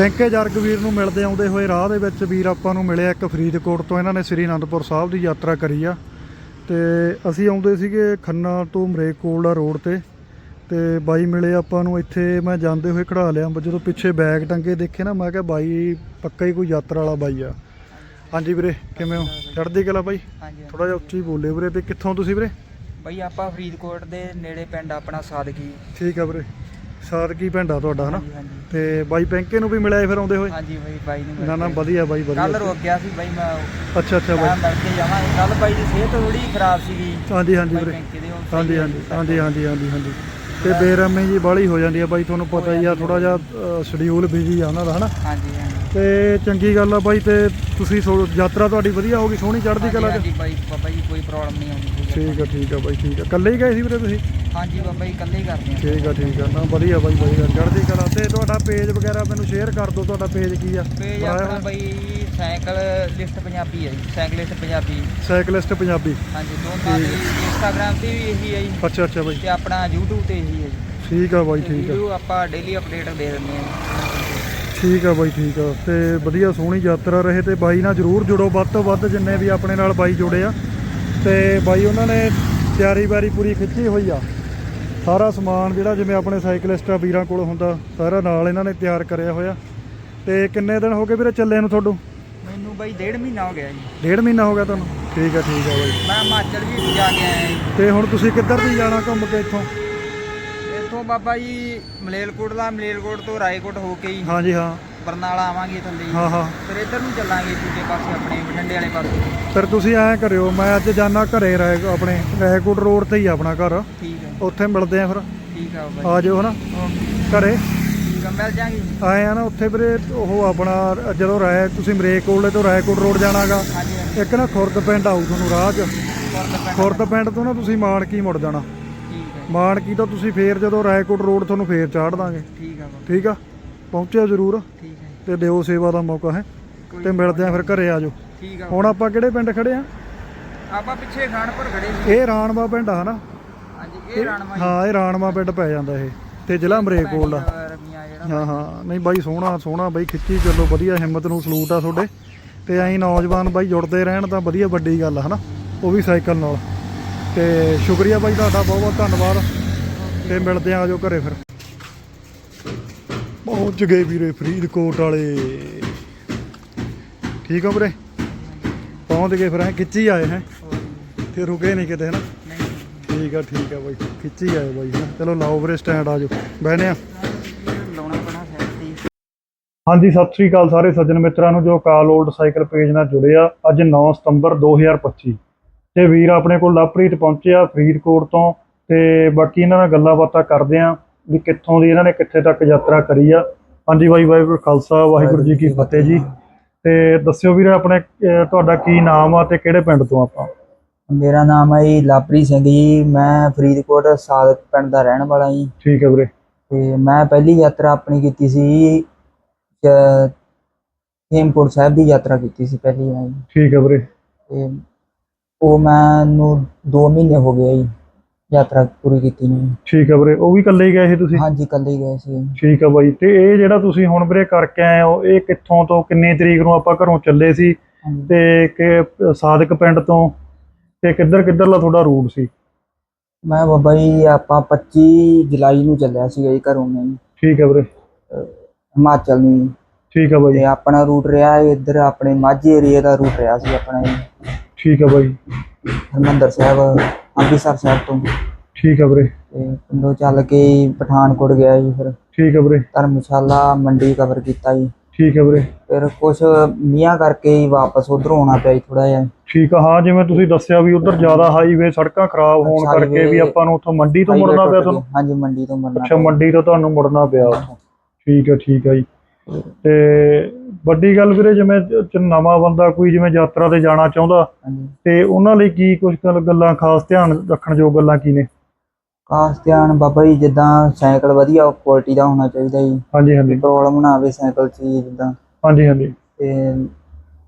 ਪੈਂਕੇ ਜਰਗ ਵੀਰ ਨੂੰ ਮਿਲਦੇ ਆਉਂਦੇ ਹੋਏ ਰਾਹ ਦੇ ਵਿੱਚ ਵੀਰ ਆਪਾਂ ਨੂੰ ਮਿਲਿਆ ਇੱਕ ਫਰੀਦਕੋਟ ਤੋਂ। ਇਹਨਾਂ ਨੇ ਸ੍ਰੀ ਅਨੰਦਪੁਰ ਸਾਹਿਬ ਦੀ ਯਾਤਰਾ ਕਰੀ ਆ। ਤੇ ਅਸੀਂ ਆਉਂਦੇ ਸੀਗੇ ਖੰਨਾ ਤੋਂ ਮਰੇਕੋਟਲਾ ਰੋਡ ਤੇ। ਤੇ ਬਾਈ ਮਿਲੇ ਆਪਾਂ ਨੂੰ ਇੱਥੇ ਮੈਂ ਜਾਂਦੇ ਹੋਏ ਖੜਾ ਲਿਆ। ਜਦੋਂ ਪਿੱਛੇ ਬੈਗ ਟੰਗੇ ਦੇਖੇ ਨਾ ਮੈਂ ਕਿਹਾ ਬਾਈ ਪੱਕਾ ਹੀ ਕੋਈ ਯਾਤਰਾ ਵਾਲਾ ਬਾਈ ਆ। ਹਾਂਜੀ ਵੀਰੇ ਕਿਵੇਂ ਹੋ? ਚੜ੍ਹਦੀ ਕਲਾ ਬਾਈ? ਥੋੜਾ ਜਿਹਾ ਉੱਚੀ ਬੋਲੇ ਵੀਰੇ ਤੇ ਕਿੱਥੋਂ ਤੁਸੀਂ ਵੀਰੇ? ਬਈ ਆਪਾਂ ਫਰੀਦਕੋਟ ਦੇ ਨੇੜੇ ਪਿੰਡ ਆਪਣਾ ਸਾਦਕੀ। ਠੀਕ ਆ ਵੀਰੇ। ਸਾਦਕੀ ਆ ਤੁਹਾਡਾ ਹਨਾ? ਹਾਂਜੀ ਹਾਂਜੀ। ਤੇ ਬਾਈ ਪੈਂਕੇ ਨੂੰ ਵੀ ਮਿਲਿਆ ਫਿਰ ਆਉਂਦੇ ਹੋਏ? ਹਾਂਜੀ ਬਈ ਬਾਈ ਨੂੰ ਨਾ ਨਾ ਵਧੀਆ ਬਾਈ ਕੱਲ ਵਧੀਆ ਰੁਕ ਗਿਆ ਸੀ ਬਈ ਮੈਂ ਅੱਛਾ ਅੱਛਾ ਬਾਈ। ਜਾਵਾਂਗੇ। ਕੱਲ ਬਾਈ ਦੀ ਸਿਹਤ ਥੋੜੀ ਖਰਾਬ ਸੀਗੀ। ਹਾਂਜੀ ਹਾਂਜੀ ਬਾਈ ਵੀਰੇ। ਬੈਂਕੇ ਦੇ ਉਹ ਸਹੀ ਹਾਂਜੀ ਹਾਂਜੀ ਹਾਂਜੀ ਹਾਂਜੀ ਹਾਂਜੀ ਹਾਂਜੀ। ਤੇ ਬੇਰਮੀ ਜੀ ਬਾਹਲੀ ਹੋ ਜਾਂਦੀ ਆ ਬਾਈ ਤੁਹਾਨੂੰ ਪਤਾ ਹੀ ਆ ਥੋੜਾ ਜਿਹਾ ਸ਼ਡਿਊਲ ਬਿਜ਼ੀ ਆ ਉਹਨਾਂ ਦਾ ਹਨਾ? ਹਾਂਜੀ ਹਾਂਜੀ। ਤੇ ਚੰਗੀ ਗੱਲ ਆ ਬਾਈ ਤੇ ਤੁਸੀਂ ਸੋ- ਯਾਤਰਾ ਤੁਹਾਡੀ ਵਧੀਆ ਹੋ ਗਈ ਸੋਹਣੀ ਚੜ੍ਹਦੀ ਕਲਾ ਚ। ਹਾਂਜੀ ਬਾਈ ਬਾਬਾ ਜੀ ਕੋਈ ਪ੍ਰੋਬਲਮ ਨਹੀਂ ਆਉਂਦੀ ਕੋਈ ਠੀਕ ਆ ਠੀਕ ਆ ਬਾਈ ਠੀਕ ਆ। ਇਕੱਲੇ ਹੀ ਗਏ ਸੀ ਵੀਰੇ ਤੁਸੀਂ? ਹਾਂਜੀ ਬਾਬਾ ਜੀ ਇਕੱਲੇ ਹੀ ਕਰਦੇ ਆ। ਠੀਕ ਆ ਠੀਕ ਆ। ਨਾ ਵਧੀਆ ਬਾਈ ਵਧੀਆ ਚੜ੍ਹਦੀ ਕਲਾ। ਤੇ ਤੁਹਾਡਾ ਪੇਜ ਵਗੈਰਾ ਮੈਨੂੰ ਸ਼ੇਅਰ ਕਰ ਦਿਓ ਤੁਹਾਡਾ ਪੇਜ ਕੀ ਆ? ਪੇਜ ਬਣਾਇਆ ਆਪਣਾ ਹੋਇਆ? ਬਈ ਸਾਈਕਲ ਲਿਸਟ ਪੰਜਾਬੀ ਹੈ ਜੀ ਸਾਈਕਲਿਸਟ ਪੰਜਾਬੀ। ਸਾਈਕਲਿਸਟ ਪੰਜਾਬੀ। ਹਾਂਜੀ ਦੋਨਾਂ ਇੰਸਟਾਗ੍ਰam ਤੇ ਵੀ ਇਹੀ ਹੈ ਜੀ। ਅੱਛਾ ਅੱਛਾ ਬਾਈ। ਤੇ ਆਪਣਾ YouTube ਤੇ ਇਹੀ ਹੈ ਜੀ। ਠੀਕ ਆ ਬਾਈ ਠੀਕ ਆ। ਵੀਡੀਓ ਆਪਾਂ ਡੇਲੀ ਅਪਡੇਟ ਦੇ ਦਿੰਦੇ ਹਾਂ ਠੀਕ ਆ ਬਾਈ ਠੀਕ ਆ। ਤੇ ਵਧੀਆ ਸੋਹਣੀ ਯਾਤਰਾ ਰਹੇ ਤੇ ਬਾਈ ਨਾਲ ਜਰੂਰ ਜੁੜੋ। ਵੱਧ ਤੋਂ ਵੱਧ ਜਿੰਨੇ ਵੀ ਆਪਣੇ ਨਾਲ ਬਾਈ ਜੁੜੇ ਆ। ਤੇ ਬਾਈ ਉਹਨਾਂ ਨੇ ਤਿਆਰੀ ਬਾਰੀ ਪੂਰੀ ਖਿੱਚੀ ਹੋਈ ਆ। ਸਾਰਾ ਸਮਾਨ ਜਿਹੜਾ ਜਿਵੇਂ ਆਪਣੇ ਸਾਈਕਲਿਸਟ ਵੀਰਾਂ ਕੋਲ ਹੁੰਦਾ ਸਾਰਾ ਨਾਲ ਇਹਨਾਂ ਨੇ ਤਿਆਰ ਕਰਿਆ ਹੋਇਆ। ਤੇ ਕਿੰਨੇ ਦਿਨ ਹੋ ਗਏ ਵੀਰੇ ਚੱਲੇ ਨੂੰ ਤੁਹਾਨੂੰ ਮੈਨੂੰ ਬਾਈ ਡੇਢ ਮਹੀਨਾ ਹੋ ਗਿਆ ਜੀ। ਡੇਢ ਮਹੀਨਾ ਹੋ ਗਿਆ ਤੁਹਾਨੂੰ? ਠੀਕ ਆ ਠੀਕ ਆ ਬਾਈ। ਮੈਂ ਹਿਮਾਚਲ ਵੀ ਜਾ ਕੇ ਆਇਆ ਜੀ। ਤੇ ਹੁਣ ਤੁਸੀਂ ਕਿੱਧਰ ਦੀ ਜਾਣਾ ਘੁੰਮ ਕੇ ਇੱਥੋਂ? ਇੱਥੋਂ ਬਾਬਾ ਜੀ ਮਲੇਲਕੋਟ ਦਾ ਮਲੇਲਕੋਟ ਤੋਂ ਰਾਏਕੋਟ ਹੋ ਕੇ ਹੀ ਹਾਂਜੀ ਹਾਂ। ਬਰਨਾਲਾ ਆਵਾਂਗੇ ਥੱਲੇ। ਜੀ ਹਾਂ ਹਾਂ। ਫਿਰ ਇੱਧਰ ਨੂੰ ਚੱਲਾਂਗੇ ਦੂਜੇ ਪਾਸੇ ਆਪਣੇ ਬਠਿੰਡੇ ਵਾਲੇ ਪਾਸੇ। ਫਿਰ ਤੁਸੀਂ ਐਂ ਕਰਿਓ ਮੈਂ ਅੱਜ ਜਾਣਾ ਘਰੇ ਰਾਏ ਆਪਣੇ ਰਾਏਕੋਟ ਰੋਡ ਤੇ ਹੀ ਆ ਆਪਣਾ ਘਰ। ਠੀਕ ਹੈ ਉੱਥੇ ਮਿਲਦੇ ਆ ਫਿਰ। ਠੀਕ ਆ ਬਾਬਾ ਆ ਜਾਓ ਹਨਾ। ਘਰੇ। ਜੀ ਠੀਕ ਆ ਮਿਲ ਜਾਾਂਗੇ ਆਏ ਆ ਨਾ ਉੱਥੇ ਵੀਰੇ ਉਹ ਆਪਣਾ ਜਦੋਂ ਰਾਏ ਤੁਸੀਂ ਮਰੇਕੋਟਲੇ ਤੋਂ ਰਾਏਕੋਟ ਰੋਡ ਜਾਣਾਗਾ ਹਾਂਜੀ ਹਾਂਜੀ। ਇੱਕ ਨਾ ਖੁਰਦ ਪਿੰਡ ਆਊ ਤੁਹਾਨੂੰ ਰਾਹ 'ਚ। ਖੁਰਦ ਪਿੰਡ ਤੋਂ ਨਾ ਤੁਸੀਂ ਮਾਨਕੀ ਮੁੜ ਜਾਣਾ। ਮਾਨਕੀ ਤੋਂ ਤੁਸੀਂ ਫੇਰ ਜਦੋਂ ਰਾਏਕੋਟ ਰੋਡ ਤੁਹਾਨੂੰ ਫੇਰ ਚਾੜ ਦਾਂਗੇ। ਠੀਕ ਆ ਬਾਬਾ। ਠੀਕ ਆ? ਪਹੁੰਚਿਓ ਜ਼ਰੂਰ। ਠੀਕ ਹੈ ਤੇ ਦਿਓ ਸੇਵਾ ਦਾ ਮੌਕਾ ਹੈ? ਕੋਈ ਤੇ ਮਿਲਦੇ ਆ ਫਿਰ ਘਰੇ ਆ ਜਾਓ। ਠੀਕ ਆ ਹੁਣ ਆਪਾਂ ਕਿਹੜੇ ਪਿੰਡ ਖੜੇ ਆ? ਆਪਾਂ ਪਿੱਛੇ ਖਾਨਪੁਰ ਖੜੇ ਸੀ। ਇਹ ਰਾਣਵਾ ਪਿੰਡ ਆ ਹਨਾ ਹਾਂਜੀ ਇਹ ਰਾਣਮਾ ਹਾਂ ਇਹ ਰਾਣਵਾ ਪਿੰਡ ਪੈ ਜਾਂਦਾ ਇਹ। ਤੇ ਜ਼ਿਲ੍ਹਾ ਰਮੀਆਂ ਜਿਹੜਾ ਹਾਂ ਹਾਂ। ਨਹੀਂ ਬਾਈ ਸੋਹਣਾ ਸੋਹਣਾ ਬਾਈ ਖਿੱਚੀ ਚੱਲੋ ਵਧੀਆ ਹਿੰਮਤ ਨੂੰ ਸਲੂਟ ਆ ਤੁਹਾਡੇ। ਤੇ ਐਂ ਨੌਜਵਾਨ ਬਾਈ ਜੁੜਦੇ ਰਹਿਣ ਤਾਂ ਵਧੀਆ ਵੱਡੀ ਗੱਲ ਆ ਹਨਾ? ਉਹ ਵੀ ਸਾਈਕਲ ਨਾਲ। ਤੇ ਸ਼ੁਕਰੀਆ ਬਾਈ ਤੁਹਾਡਾ, ਬਹੁਤ ਬਹੁਤ ਧੰਨਵਾਦ ਤੇ ਮਿਲਦੇ ਆ ਆਜੋ ਘਰੇ ਫਿਰ। ਪਹੁੰਚ ਗਏ ਵੀਰੇ ਫਰੀਦਕੋਟ ਵਾਲੇ। ਠੀਕ ਆ ਵੀਰੇ? ਪਹੁੰਚ ਗਏ ਫਿਰ ਐ ਖਿੱਚੀ ਆਏ, ਹੈ? ਤੇ ਰੁਕੇ ਨਹੀਂ ਕਿਤੇ, ਹਨਾ? ਠੀਕ ਆ ਠੀਕ ਆ ਬਾਈ ਖਿੱਚੀ ਆਏ ਬਾਈ ਹਨਾ? ਚਲੋ ਲਾਓ ਵੀਰੇ, ਸਟੈਂਡ ਆਜੋ ਬਹਿਨੇ ਆ। ਲਾਉਣਾ ਪੈਣਾ ਹਾਂਜੀ, ਸਤਿ ਸ੍ਰੀ ਅਕਾਲ ਸਾਰੇ ਸੱਜਣ ਮਿੱਤਰਾਂ ਨੂੰ, ਜੋ ਕਾਲ ਓਲਡ ਸਾਈਕਲ ਪੇਜ ਨਾਲ ਜੁੜੇ ਆ, ਅੱਜ 9 ਸਤੰਬਰ 2025 ਤੇ ਵੀਰ ਆਪਣੇ ਕੋਲ ਲਵਪ੍ਰੀਤ ਪਹੁੰਚੇ ਆ ਫਰੀਦਕੋਟ ਤੋਂ ਤੇ ਬਾਕੀ ਇਹਨਾਂ ਨਾਲ ਗੱਲਾਂ ਬਾਤਾਂ ਕਰਦੇ ਆ ਵੀ ਕਿੱਥੋਂ ਦੀ ਇਹਨਾਂ ਨੇ ਕਿੱਥੇ ਤੱਕ ਯਾਤਰਾ ਕਰੀ ਆ। ਹਾਂਜੀ ਬਾਈ ਵਾਹਿਗੁਰੂ ਖਾਲਸਾ ਵਾਹਿਗੁਰੂ ਜੀ ਕੀ ਫਤਿਹ ਜੀ। ਤੇ ਦੱਸਿਓ ਵੀਰੇ ਆਪਣੇ ਤੁਹਾਡਾ ਕੀ ਨਾਮ ਆ ਤੇ ਕਿਹੜੇ ਪਿੰਡ ਤੋਂ ਆਪਾਂ? ਮੇਰਾ ਨਾਮ ਹੈ ਜੀ ਲਾਪਰੀ ਸਿੰਘ ਜੀ। ਮੈਂ ਫਰੀਦਕੋਟ ਸਾਦਕ ਪਿੰਡ ਦਾ ਰਹਿਣ ਵਾਲਾ ਜੀ। ਠੀਕ ਹੈ ਵੀਰੇ। ਤੇ ਮੈਂ ਪਹਿਲੀ ਯਾਤਰਾ ਆਪਣੀ ਕੀਤੀ ਸੀ ਹੇਮਕੁੰਟ ਸਾਹਿਬ ਦੀ ਯਾਤਰਾ ਕੀਤੀ ਸੀ ਪਹਿਲੀ ਵਾਰ ਠੀਕ ਹੈ ਵੀਰੇ। ਤੇ ਉਹ ਮੈਨੂੰ 2 ਮਹੀਨੇ ਹੋ ਗਏ ਜੀ ਯਾਤਰਾ ਪੂਰੀ ਕੀਤੀ ਨੂੰ ਠੀਕ ਹੈ ਵੀਰੇ ਉਹ ਵੀ ਇਕੱਲੇ ਹੀ ਗਏ ਸੀ ਤੁਸੀਂ? ਹਾਂਜੀ ਇਕੱਲੇ ਹੀ ਗਏ ਸੀ। ਠੀਕ ਆ ਬਾਈ ਤੇ ਇਹ ਜਿਹੜਾ ਤੁਸੀਂ ਹੁਣ ਵੀਰੇ ਕਰਕੇ ਆਏ ਹੋ ਇਹ ਕਿੱਥੋਂ ਤੋਂ ਕਿੰਨੀ ਤਰੀਕ ਨੂੰ ਆਪਾਂ ਘਰੋਂ ਚੱਲੇ ਸੀ? ਹਾਂਜੀ। ਤੇ ਕਿ ਸਾਦਕ ਪਿੰਡ ਤੋਂ ਤੇ ਕਿੱਧਰ ਕਿੱਧਰਲਾ ਤੁਹਾਡਾ ਰੂਟ ਸੀ? ਮੈਂ ਬਾਬਾ ਜੀ ਆਪਾਂ 25 ਜੁਲਾਈ ਨੂੰ ਚੱਲਿਆ ਸੀਗਾ ਜੀ ਘਰੋਂ ਮੈਂ। ਜੀ, ਠੀਕ ਆ ਵੀਰੇ। ਅਹ, ਹਿਮਾਚਲ ਨੂੰ। ਜੀ। ਠੀਕ ਆ ਬਾਈ। ਤੇ ਆਪਣਾ ਰੂਟ ਰਿਹਾ ਇੱਧਰ ਆਪਣੇ ਮਾਝੇ ਏਰੀਆ ਦਾ ਰੂਟ ਰਿਹਾ ਸੀ ਆਪਣਾ ਜੀ। ਠੀਕ ਆ ਬਾਈ। ਹਰਮੰਦਰ ਸਾਹਿਬ ਅੰਮ੍ਰਿਤਸਰ ਸਾਹਿਬ ਤੋਂ। ਠੀਕ ਆ ਵੀਰੇ। ਤੇ ਪਿੰਡੋਂ ਚੱਲ ਕੇ ਪਠਾਨਕੋਟ ਗਿਆ ਜੀ ਫਿਰ। ਠੀਕ ਆ ਵੀਰੇ। ਧਰਮਸ਼ਾਲਾ ਮੰਡੀ ਕਵਰ ਕੀਤਾ ਜੀ। ਠੀਕ ਆ ਵੀਰੇ। ਫਿਰ ਕੁਝ ਮੀਆਂ ਕਰਕੇ ਹੀ ਵਾਪਸ ਉਧਰੋਂ ਆਉਣਾ ਪਿਆ ਜੀ ਥੋੜਾ ਜਿਹਾ। ਠੀਕ ਆ ਹਾਂ ਜਿਵੇਂ ਤੁਸੀਂ ਦੱਸਿਆ ਵੀ ਉਧਰ ਜ਼ਿਆਦਾ ਹਾਈਵੇ ਸੜਕਾਂ ਖਰਾਬ ਹੋਣ ਕਰਕੇ ਵੀ ਆਪਾਂ ਨੂੰ ਉੱਥੋਂ ਮੰਡੀ ਤੋਂ ਮੁੜਨਾ ਪਿਆ ਤੁਹਾਨੂੰ। ਹਾਂਜੀ ਮੰਡੀ ਤੋਂ ਮੁੜਨਾ ਅੱਛਾ ਪਿਆ। ਮੰਡੀ ਤੋਂ ਤੁਹਾਨੂੰ ਮੁੜਨਾ ਪਿਆ ਉੱਥੋਂ। ਠੀਕ ਆ ਠੀਕ ਆ ਜੀ। ਤੇ ਵੱਡੀ ਗੱਲ ਵੀਰੇ ਜਿਵੇਂ ਚ ਨਵਾਂ ਬੰਦਾ ਕੋਈ ਜਿਵੇਂ ਯਾਤਰਾ ਤੇ ਜਾਣਾ ਚਾਹੁੰਦਾ ਹਾਂਜੀ। ਤੇ ਉਹਨਾਂ ਲਈ ਕੀ ਕੁਝ ਗੱਲਾਂ ਖਾਸ ਧਿਆਨ ਰੱਖਣ ਯੋਗ ਗੱਲਾਂ ਕੀ ਨੇ? ਖਾਸ ਧਿਆਨ ਬਾਬਾ ਜੀ ਜਿੱਦਾਂ ਸਾਈਕਲ ਵਧੀਆ ਕੁਆਲਿਟੀ ਦਾ ਹੋਣਾ ਚਾਹੀਦਾ ਜੀ। ਹਾਂਜੀ ਹਾਂਜੀ। ਪ੍ਰੋਬਲਮ ਨਾ ਆਵੇ ਸਾਈਕਲ 'ਚ ਜੀ ਜਿੱਦਾਂ। ਹਾਂਜੀ ਹਾਂਜੀ। ਤੇ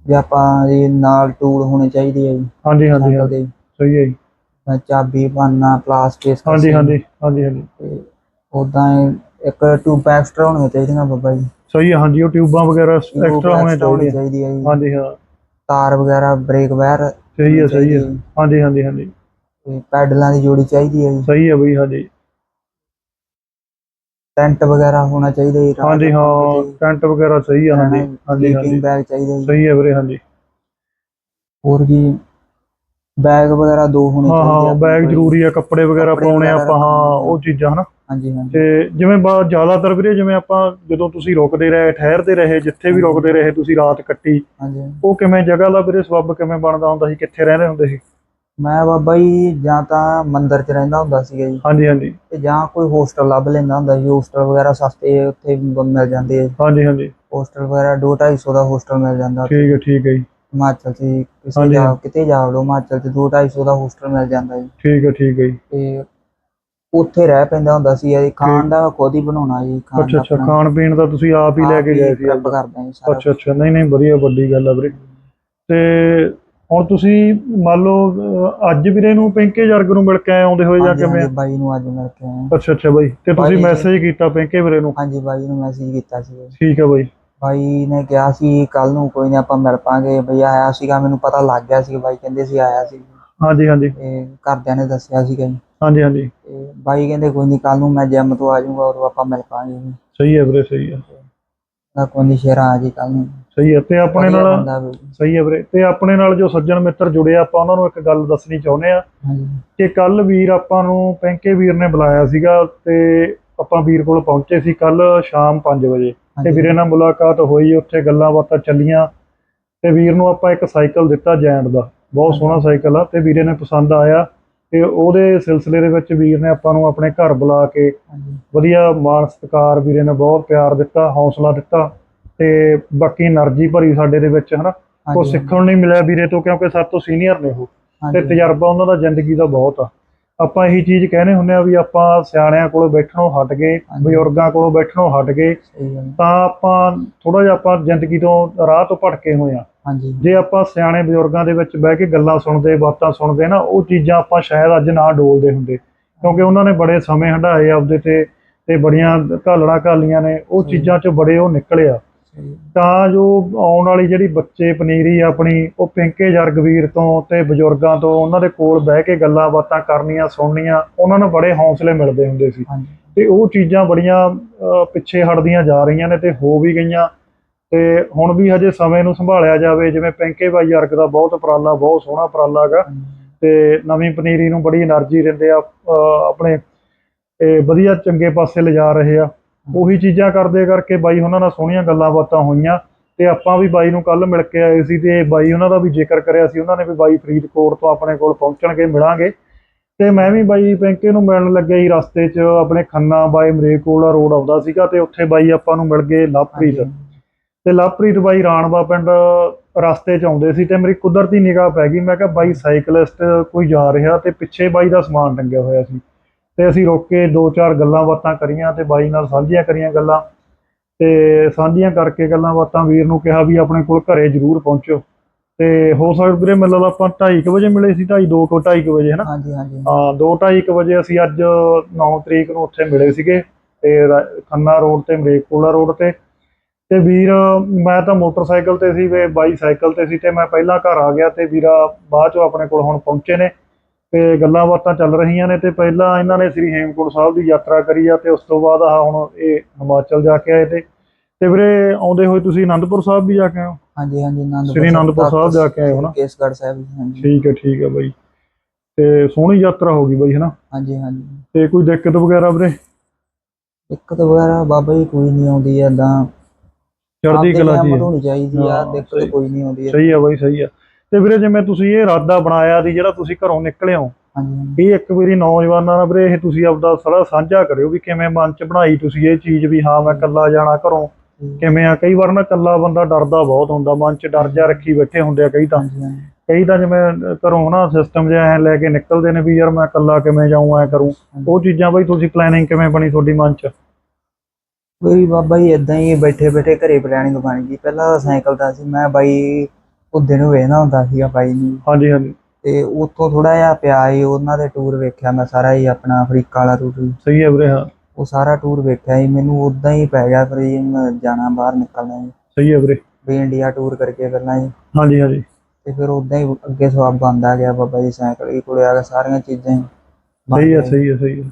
ਜੇ ਆਪਾਂ ਇਹ ਨਾਲ ਟੂਲ ਹੋਣੇ ਚਾਹੀਦੇ ਆ ਜੀ। ਹਾਂਜੀ ਹਾਂਜੀ ਸਾਈਕਲ ਹਾਂਜੀ, ਦੇ। ਸਹੀ ਹੈ ਜੀ। ਤਾਂ ਚਾਬੀ ਪਾਨਾ ਪਲਾਸਟਿਕ ਹਾਂਜੀ ਹਾਂਜੀ। ਹਾਂਜੀ ਹਾਂਜੀ। ਉਦਾਂ ਇੱਕ ਟੂਬ ਐਕਸਟਰਾ ਹੋਣੀਆਂ ਚਾਹੀਦੀਆਂ ਬਾਬਾ ਜੀ। ਸਹੀ ਆ ਹਾਂਜੀ ਉਹ ਟਿਊਬਾਂ ਵਗੈਰਾ ਐਕਸਟਰਾ ਹੋਣੇ ਹੋਣੀ ਚਾਹੀਦੇ ਹੈ ਜੀ। ਹਾਂਜੀ ਹਾਂ। ਤਾਰ ਵਗੈਰਾ ਬ੍ਰੇਕ ਵਾਇਰ ਸਹੀ ਹੈ ਸਹੀ ਹੈ ਹੈ। ਹਾਂਜੀ ਹਾਂਜੀ ਹਾਂਜੀ। ਤੇ ਪੈਡਲਾਂ ਦੀ ਜੋੜੀ ਚਾਹੀਦੀ ਹੈ ਜੀ। ਸਹੀ ਹੈ ਬਈ ਹਾਂਜੀ। ਟੈਂਟ ਵਗੈਰਾ ਹੋਣਾ ਚਾਹੀਦਾ ਜੀ ਰਾਤ ਹਾਂਜੀ ਹਾਂ ਟੈਂਟ ਵਗੈਰਾ ਸਹੀ ਆ ਹਾਂਜੀ। ਹਾਂਜੀ ਹਾਂਜੀ। bag ਚਾਹੀਦਾ ਜੀ। ਸਹੀ ਹੈ ਵੀਰੇ ਹਾਂਜੀ। ਹੋਰ ਵੀ ਬੈਗ ਵਗੈਰਾ ਦੋ ਹੋਣੇ ਹਾਂ ਚਾਹੀਦੇ ਹਾਂ ਆ ਬੈਗ ਕੋਈ। ਜ਼ਰੂਰੀ ਆ ਕੱਪੜੇ ਵਗੈਰਾ ਪਾਉਣੇ ਆਪਾਂ ਹਾਂ। ਉਹ ਚੀਜ਼ਾਂ ਹਨਾ। ਹਾਂਜੀ ਹਾਂਜੀ। ਤੇ ਜਿਵੇਂ ਬਾ ਜ਼ਿਆਦਾਤਰ ਵੀਰੇ ਜਿਵੇਂ ਆਪਾਂ ਜਦੋਂ ਤੁਸੀਂ ਰੁਕਦੇ ਰਹੇ ਠਹਿਰਦੇ ਰਹੇ ਜਿੱਥੇ ਵੀ। ਰੁਕਦੇ ਰਹੇ ਤੁਸੀਂ ਰਾਤ ਕੱਟੀ ਹਾਂਜੀ। ਉਹ ਕਿਵੇਂ ਜਗ੍ਹਾ ਦਾ ਵੀਰੇ ਸਬੱਬ ਕਿਵੇਂ ਬਣਦਾ ਹੁੰਦਾ ਸੀ ਕਿੱਥੇ ਰਹਿੰਦੇ ਹੁੰਦੇ ਸੀ? ਮੈਂ ਬਾਬਾ ਜੀ ਜਾਂ ਤਾਂ ਮੰਦਿਰ 'ਚ ਰਹਿੰਦਾ ਹੁੰਦਾ ਸੀਗਾ ਜੀ। ਹਾਂਜੀ ਹਾਂਜੀ। ਤੇ ਜਾਂ ਕੋਈ ਹੋਸਟਲ ਲੱਭ ਲੈਂਦਾ ਹੁੰਦਾ ਸੀ ਹੋਸਟਲ ਵਗੈਰਾ ਸਸਤੇ ਉੱਥੇ ਬ- ਮਿਲ ਜਾਂਦੇ ਆ ਹਾਂਜੀ ਹਾਂਜੀ। ਹੋਸਟਲ ਵਗੈਰਾ 2-250 ਦਾ ਹੋਸਟਲ ਮਿਲ ਜਾਂਦਾ। ਠੀਕ ਹੈ ਠੀਕ ਹੈ ਜੀ। ਹਿਮਾਚਲ 'ਚ ਜੀ, ਕਿਸੇ ਹਾਂਜੀ, ਜਾ ਹਾਂ। ਕਿਤੇ ਜਾ ਲਓ ਹਿਮਾਚਲ 'ਚ 2-250 ਦਾ ਹੋਸਟਲ ਮਿਲ ਜਾਂਦਾ ਜੀ। ਠੀਕ ਹੈ ਠੀਕ ਹੈ ਜੀ। ਤੇ ਉੱਥੇ ਰਹਿ ਪੈਂਦਾ ਹੁੰਦਾ ਸੀ ਜੀ ਖਾਣ ਦਾ ਖੁਦ ਹੀ ਬਣਾਉਣਾ ਜੀ ਖਾਣ ਅੱਛਾ ਦਾ ਅੱਛਾ। ਖਾਣ ਪੀਣ ਦਾ ਤੁਸੀਂ ਆਪ ਹੀ ਲੈ ਆਪ ਕੇ ਗਏ ਸੀ। ਆਪਦਾ। ਕਰਦੇ ਜੀ ਸਾਰਾ। ਅੱਛਾ ਅੱਛਾ ਨਹੀਂ ਨਹੀਂ ਵਧੀਆ ਵੱਡੀ ਗੱਲ ਆ ਵੀਰੇ। ਤੇ ਹੁਣ ਤੁਸੀਂ ਮੰਨ ਲਓ ਅੱਜ ਵੀਰੇ ਨੂੰ ਪਿੰਕੇ ਜਰਗ ਨੂੰ ਮਿਲ ਕੇ ਆਉਂਦੇ ਹੋਏ ਜਾਂ ਕਿਵੇਂ? ਹਾਂਜੀ, ਬਾਈ ਨੂੰ ਅੱਜ ਮਿਲ ਕੇ ਆਏ। ਅੱਛਾ ਅੱਛਾ ਬਾਈ ਤੇ ਤੁਸੀਂ ਮੈਸੇਜ ਕੀਤਾ ਪਿੰਕੇ ਵੀਰੇ ਨੂੰ? ਹਾਂਜੀ ਬਾਈ ਨੂੰ ਮੈਸੇਜ ਕੀਤਾ ਸੀ। ਠੀਕ ਹੈ ਬਾਈ। ਬਾਈ ਨੇ ਕਿਹਾ ਸੀ ਕੱਲ ਨੂੰ ਕੋਈ ਨਾ ਆਪਾਂ ਮਿਲ ਪਾਂਗੇ। ਬਈ ਆਇਆ ਸੀਗਾ ਮੈਨੂੰ ਪਤਾ ਲੱਗ ਗਿਆ ਸੀ ਬਾਈ ਕਹਿੰਦੇ ਸੀ ਆਇਆ ਸੀ। ਹਾਂਜੀ ਹਾਂਜੀ। ਤੇ ਘਰਦਿਆਂ ਨੇ ਦੱਸਿਆ ਸੀਗਾ ਜੀ। ਹਾਂਜੀ ਹਾਂਜੀ। ਤੇ ਬਾਈ ਕਹਿੰਦੇ ਕੋਈ ਨਹੀਂ ਕੱਲ ਨੂੰ ਮੈਂ ਜਿਮ ਤੋਂ ਆ ਜਾਊਂਗਾ ਔਰ ਆਪਾਂ ਮਿਲ ਪਾਂਗੇ ਜੀ ਸਹੀ ਹੈ ਵੀਰੇ ਸਹੀ ਹੈ। ਨਾ ਕੋਈ ਨਹੀਂ ਸ਼ੇਰਾ ਆ ਜੀ ਕੱਲ ਨੂੰ। ਸਹੀ ਹੈ ਤੇ ਆਪਣੇ ਵਧੀਆ ਨਾਲ ਬੰਦਾ ਵੀ। ਸਹੀ ਹੈ ਵੀਰੇ ਤੇ ਆਪਣੇ ਨਾਲ ਜੋ ਸੱਜਣ ਮਿੱਤਰ ਜੁੜੇ ਆ, ਆਪਾਂ ਉਹਨਾਂ ਨੂੰ ਇੱਕ ਗੱਲ ਦੱਸਣੀ ਚਾਹੁੰਦੇ ਆ ਹਾਂਜੀ। ਕਿ ਕੱਲ ਵੀਰ ਆਪਾਂ ਨੂੰ ਪੈਂਕੇ ਵੀਰ ਨੇ ਬੁਲਾਇਆ ਸੀਗਾ ਤੇ ਆਪਾਂ ਵੀਰ ਕੋਲ ਪਹੁੰਚੇ ਸੀ ਕੱਲ ਸ਼ਾਮ 5 ਵਜੇ। ਤੇ ਹਾਂਜੀ। ਵੀਰੇ ਨਾਲ ਮੁਲਾਕਾਤ ਹੋਈ ਉੱਥੇ ਗੱਲਾਂ ਬਾਤਾਂ ਚੱਲੀਆਂ ਤੇ ਵੀਰ ਨੂੰ ਆਪਾਂ ਇੱਕ ਸਾਈਕਲ ਦਿੱਤਾ ਜੈਂਟ ਦਾ। ਬਹੁਤ ਸੋਹਣਾ ਸਾਈਕਲ ਆ ਤੇ ਵੀਰੇ ਨੇ ਪਸੰਦ ਆਇਆ। ਤੇ ਉਹਦੇ ਸਿਲਸਿਲੇ ਦੇ ਵਿੱਚ ਵੀਰ ਨੇ ਆਪਾਂ ਨੂੰ ਆਪਣੇ ਘਰ ਬੁਲਾ ਕੇ ਵਧੀਆ ਮਾਣ ਸਤਿਕਾਰ ਵੀਰੇ ਨੇ ਬਹੁਤ ਪਿਆਰ ਦਿੱਤਾ ਹੌਸਲਾ ਦਿੱਤਾ ਤੇ ਬਾਕੀ એનર્ਜੀ ਭਰੀ ਸਾਡੇ ਦੇ ਵਿੱਚ ਹਨਾ ਕੋ ਸਿੱਖਣ ਨਹੀਂ ਮਿਲਿਆ ਵੀਰੇ ਤੋਂ ਕਿਉਂਕਿ ਸਭ ਤੋਂ ਸੀਨੀਅਰ ਨੇ ਉਹ ਤੇ ਤਜਰਬਾ ਉਹਨਾਂ ਦਾ ਜ਼ਿੰਦਗੀ ਦਾ ਬਹੁਤ ਆ। ਆਪਾਂ ਇਹੀ ਚੀਜ਼ ਕਹਿੰਦੇ ਹੁੰਨੇ ਆ ਵੀ ਆਪਾਂ ਸਿਆਣਿਆਂ ਕੋਲੋਂ ਬੈਠਣੋਂ ਹਟ ਗਏ ਬਜ਼ੁਰਗਾਂ ਕੋਲੋਂ ਬੈਠਣੋਂ ਹਟ ਗਏ ਤਾਂ ਆਪਾਂ ਥੋੜਾ ਜਿਹਾ ਆਪਾਂ ਜ਼ਿੰਦਗੀ ਤੋਂ ਰਾਹ ਤੋਂ ਭਟਕੇ ਹੋਏ ਆ। ਹਾਂਜੀ। ਜੇ ਆਪਾਂ ਸਿਆਣੇ ਬਜ਼ੁਰਗਾਂ ਦੇ ਵਿੱਚ ਬਹਿ ਕੇ ਗੱਲਾਂ ਸੁਣਦੇ ਬਾਤਾਂ ਸੁਣਦੇ ਨਾ ਉਹ ਚੀਜ਼ਾਂ ਆਪਾਂ ਸ਼ਾਇਦ ਅੱਜ ਨਾ ਡੋਲਦੇ ਹੁੰਦੇ। ਕਿਉਂਕਿ ਉਹਨਾਂ ਨੇ ਬੜੇ ਸਮੇਂ ਹੰਢਾਏ ਆਪਦੇ ਤੇ ਤੇ ਬੜੀਆਂ ਘਾਲਣਾ ਘਾਲੀਆਂ ਨੇ ਉਹ। ਚੀਜ਼ਾਂ ਚੋਂ ਬੜੇ ਉਹ ਨਿਕਲੇ ਆ ਸਹੀ। ਤਾਂ ਜੋ ਆਉਣ ਵਾਲੀ ਜਿਹੜੀ ਬੱਚੇ ਪਨੀਰੀ ਆਪਣੀ ਉਹ ਪਿੰਕੇ ਜਰਗਵੀਰ ਤੋਂ ਤੇ ਬਜ਼ੁਰਗਾਂ ਤੋਂ ਉਹਨਾਂ ਦੇ ਕੋਲ ਬਹਿ ਕੇ ਗੱਲਾਂ ਬਾਤਾਂ ਕਰਨੀਆਂ ਸੁਣਨੀਆਂ ਉਹਨਾਂ ਨੂੰ ਬੜੇ ਹੌਸਲੇ ਮਿਲਦੇ ਹੁੰਦੇ ਸੀ। ਤੇ ਉਹ ਚੀਜ਼ਾਂ ਬੜੀਆਂ ਪਿੱਛੇ ਹਟਦੀਆਂ ਜਾ ਰਹੀਆਂ ਨੇ ਤੇ ਹੋ ਵੀ ਗਈਆਂ। ਤੇ ਹੁਣ ਵੀ ਹਜੇ ਸਮੇਂ ਨੂੰ ਸੰਭਾਲਿਆ ਜਾਵੇ ਜਿਵੇਂ ਪੈਂਕੇ ਬਾਈ ਅਰਗ ਦਾ ਬਹੁਤ ਪਰਾਲਾ ਬਹੁਤ ਸੋਹਣਾ ਪਰਾਲਾ ਹੈਗਾ। ਤੇ ਨਵੀਂ ਪਨੀਰੀ ਨੂੰ ਬੜੀ એનર્ਜੀ ਦਿੰਦੇ ਆ ਆਪਣੇ ਇਹ ਵਧੀਆ ਚੰਗੇ ਪਾਸੇ ਲਿਜਾ ਰਹੇ ਆ। ਉਹੀ ਚੀਜ਼ਾਂ ਕਰਦੇ ਕਰਕੇ ਬਾਈ ਉਹਨਾਂ ਨਾਲ ਸੋਹਣੀਆਂ ਗੱਲਾਂ ਬਾਤਾਂ ਹੋਈਆਂ। ਤੇ ਆਪਾਂ ਵੀ ਬਾਈ ਨੂੰ ਕੱਲ ਮਿਲ ਕੇ ਆਏ ਸੀ ਤੇ ਬਾਈ ਉਹਨਾਂ ਦਾ ਵੀ ਜ਼ਿਕਰ ਕਰਿਆ ਸੀ ਉਹਨਾਂ ਨੇ ਵੀ ਬਾਈ ਫਰੀਦਕੋਟ ਤੋਂ ਆਪਣੇ ਕੋਲ ਪਹੁੰਚਣਗੇ ਮਿਲਾਂਗੇ। ਤੇ ਮੈਂ ਵੀ ਬਾਈ ਪੈਂਕੇ ਨੂੰ ਮਿਲਣ ਲੱਗਿਆ ਹੀ ਰਸਤੇ 'ਚ ਆਪਣੇ ਖੰਨਾ ਬਾਈ ਮਰੇਕੋਲਾ ਰੋਡ ਆਉਂਦਾ ਸੀਗਾ ਤੇ ਉੱਥੇ ਬਾਈ ਆਪਾਂ ਨੂੰ ਮਿਲ ਗਏ ਲਵਪ੍ਰੀਤ। ਤੇ ਲਵਪ੍ਰੀਤ ਬਾਈ ਰਾਣਵਾ ਪਿੰਡ ਰਸਤੇ 'ਚ ਆਉਂਦੇ ਸੀ ਤੇ ਮੇਰੀ ਕੁਦਰਤੀ ਨਿਗਾਹ ਪੈ ਗਈ। ਮੈਂ ਕਿਹਾ ਬਾਈ ਸਾਈਕਲਿਸਟ ਕੋਈ ਜਾ ਰਿਹਾ ਤੇ ਪਿੱਛੇ ਬਾਈ ਦਾ ਸਮਾਨ ਟੰਗਿਆ ਹੋਇਆ ਸੀ। ਤੇ ਅਸੀਂ ਰੁਕ ਕੇ ਦੋ ਚਾਰ ਗੱਲਾਂ ਬਾਤਾਂ ਕਰੀਆਂ ਤੇ ਬਾਈ ਨਾਲ ਸਾਂਝੀਆਂ ਕਰੀਆਂ ਗੱਲਾਂ ਤੇ ਸਾਂਝੀਆਂ ਕਰਕੇ ਗੱਲਾਂ ਬਾਤਾਂ ਵੀਰ ਨੂੰ ਕਿਹਾ ਵੀ ਆਪਣੇ ਕੋਲ ਘਰੇ ਜ਼ਰੂਰ ਪਹੁੰਚੋ। ਤੇ ਹੋ ਸਕਦਾ ਵੀਰੇ ਲੱਗਦਾ ਆਪਾਂ 2:30 ਵਜੇ ਮਿਲੇ ਸੀ 2:30 2 ਤੋਂ 2:30 ਵਜੇ ਹਨਾ? ਹਾਂਜੀ ਹਾਂਜੀ। ਹਾਂ 2:30 ਵਜੇ ਅਸੀਂ ਅੱਜ 9 ਤਰੀਕ ਨੂੰ ਉੱਥੇ ਮਿਲੇ ਸੀਗੇ ਤੇ ਖੰਨਾ ਰੋਡ ਤੇ ਮਰੇਕੋਲਾ ਰੋਡ ਤੇ ਤੇ ਵੀਰ ਮੈਂ ਤਾਂ ਮੋਟਰਸਾਈਕਲ ਤੇ ਸੀ ਵੇ ਬਾਈ ਸਾਈਕਲ ਤੇ ਸੀ ਤੇ ਮੈਂ ਪਹਿਲਾਂ ਘਰ ਆ ਗਿਆ ਤੇ ਵੀਰਾ ਬਾਅਦ ਚੋਂ ਆਪਣੇ ਕੋਲ ਹੁਣ ਪਹੁੰਚੇ ਨੇ ਤੇ ਗੱਲਾਂ ਬਾਤਾਂ ਚੱਲ ਰਹੀਆਂ ਨੇ ਤੇ ਪਹਿਲਾਂ ਇਹਨਾਂ ਨੇ ਸ੍ਰੀ ਹੇਮਕੁੰਟ ਸਾਹਿਬ ਦੀ ਯਾਤਰਾ ਕਰੀ ਆ ਤੇ ਉਸ ਤੋਂ ਬਾਅਦ ਆ ਹੁਣ ਇਹ ਹਿਮਾਚਲ ਜਾ ਕੇ ਆਏ ਤੇ। ਤੇ ਵੀਰੇ ਆਉਂਦੇ ਹੋਏ ਤੁਸੀਂ ਆਨੰਦਪੁਰ ਸਾਹਿਬ ਵੀ ਜਾ ਕੇ ਹੋ ਹਾਂਜੀ ਹਾਂਜੀ ਆਨੰਦਪੁਰ ਸ੍ਰੀ ਅਨੰਦਪੁਰ ਸਾਹਿਬ ਜਾ ਕੇ ਆਏ ਹੋ ਨਾ? ਕੇਸਗੜ੍ਹ ਸਾਹਿਬ ਹਾਂਜੀ। ਠੀਕ ਹੈ ਠੀਕ ਹੈ ਬਾਈ। ਤੇ ਸੋਹਣੀ ਯਾਤਰਾ ਹੋ ਗਈ ਬਾਈ ਹਨਾ? ਹਾਂਜੀ ਹਾਂਜੀ। ਤੇ ਕੋਈ ਦਿੱਕਤ ਵਗੈਰਾ ਵੀਰੇ? ਦਿੱਕਤ ਵਗੈਰਾ ਬਾਬਾ ਜੀ ਕੋਈ ਨਹੀਂ ਆਉਂਦੀ ਏਦਾਂ ਚੜ੍ਹਦੀ ਕਲਾ ਜੀ। ਹਿੰਮਤ ਹੋਣੀ ਚਾਹੀਦੀ ਆ ਦਿੱਕਤ ਸਹੀ। ਕੋਈ ਨਹੀਂ ਆਉਂਦੀ ਸਹੀ ਆ ਬਾਈ ਸਹੀ ਆ। ਤੇ ਵੀਰੇ ਜਿਵੇਂ ਤੁਸੀਂ ਇਹ ਇਰਾਦਾ ਬਣਾਇਆ ਦੀ ਜਿਹੜਾ ਤੁਸੀਂ ਘਰੋਂ ਨਿਕਲੇ ਹੋ ਇਹ ਇੱਕ ਵਾਰੀ ਨੌਜਵਾਨਾਂ ਨਾਲ ਵੀਰੇ ਇਹ ਤੁਸੀਂ ਆਪਦਾ ਸਾਰਾ ਸਾਂਝਾ ਕਰਿਓ ਵੀ ਕਿਵੇਂ ਮਨ ਚ ਬਣਾਈ ਤੁਸੀਂ ਇਹ ਚੀਜ਼ ਵੀ ਹਾਂ ਮੈਂ ਇਕੱਲਾ ਜਾਣਾ ਘਰੋਂ। ਕਿਵੇਂ ਆ? ਕਈ ਵਾਰ ਨਾ ਇਕੱਲਾ ਬੰਦਾ ਡਰਦਾ ਬਹੁਤ ਹੁੰਦਾ ਮਨ ਚ ਡਰ ਜਾ ਰੱਖੀ ਬੈਠੇ ਹੁੰਦੇ ਆ ਕਈ ਤਾਂ। ਕਈ ਤਾਂ ਜਿਵੇਂ ਘਰੋਂ ਨਾ ਸਿਸਟਮ ਜਿਹਾ ਐ ਲੈ ਕੇ ਨਿਕਲਦੇ ਨੇ ਵੀ ਯਾਰ ਮੈਂ ਇਕੱਲਾ ਕਿਵੇਂ ਜਾਊਂ ਐ ਕਰੂੰ। ਉਹ ਚੀਜ਼ਾਂ ਬਾਈ ਤੁਸੀਂ ਪਲੈਨਿੰਗ ਕਿਵੇਂ ਬਣੀ ਤੁਹਾਡੀ ਮਨ ਚ? ਕੋਈ ਬਾਬਾ ਜੀ ਇਦਾਂ ਹੀ ਬੈਠੇ ਬੈਠੇ ਘਰੇ ਪਲੈਨਿੰਗ ਬਣ ਗਈ। ਪਹਿਲਾਂ ਸਾਈਕਲ ਦਾ ਸੀ ਮੈਂ ਬਾਈ ਉਹਦੇ ਨੂੰ ਵੇਖਦਾ ਹੁੰਦਾ ਸੀਗਾ ਬਾਈ ਨੂੰ। ਹਾਂਜੀ ਹਾਂਜੀ। ਤੇ ਉੱਥੋਂ ਥੋੜਾ ਜਿਹਾ ਪਿਆ ਸੀ ਉਹਨਾਂ ਦੇ ਟੂਰ ਵੇਖਿਆ ਮੈਂ ਸਾਰਾ ਹੀ ਆਪਣਾ ਅਫਰੀਕਾ ਵਾਲਾ ਟੂਰ ਸਹੀ ਹੈ ਵੀਰੇ ਹਾਂ। ਉਹ ਸਾਰਾ ਟੂਰ ਵੇਖਿਆ ਜੀ ਮੈਨੂੰ ਉਦਾਂ ਹੀ ਪੈ ਗਿਆ ਫਿਰ ਜੀ ਮੈਂ ਜਾਣਾ ਬਾਹਰ ਨਿਕਲਣਾ ਜੀ ਸਹੀ ਹੈ ਵੀਰੇ। ਵੀ ਇੰਡੀਆ ਟੂਰ ਕਰਕੇ ਪਹਿਲਾਂ ਜੀ ਹਾਂਜੀ ਹਾਂਜੀ। ਤੇ ਫਿਰ ਉਦਾਂ ਹੀ ਅੱਗੇ ਸਵਾਬ ਬੰਦਾ ਗਿਆ ਬਾਬਾ ਜੀ ਸਾਈਕਲ ਹੀ ਕੋਲੇ ਆ ਗਿਆ ਸਾਰੀਆਂ ਚੀਜ਼ਾਂ ਹੀ। ਬਣ ਸਹੀ ਹੈ ਗਈਆਂ। ਸਹੀ ਹੈ ਸਹੀ ਹੈ।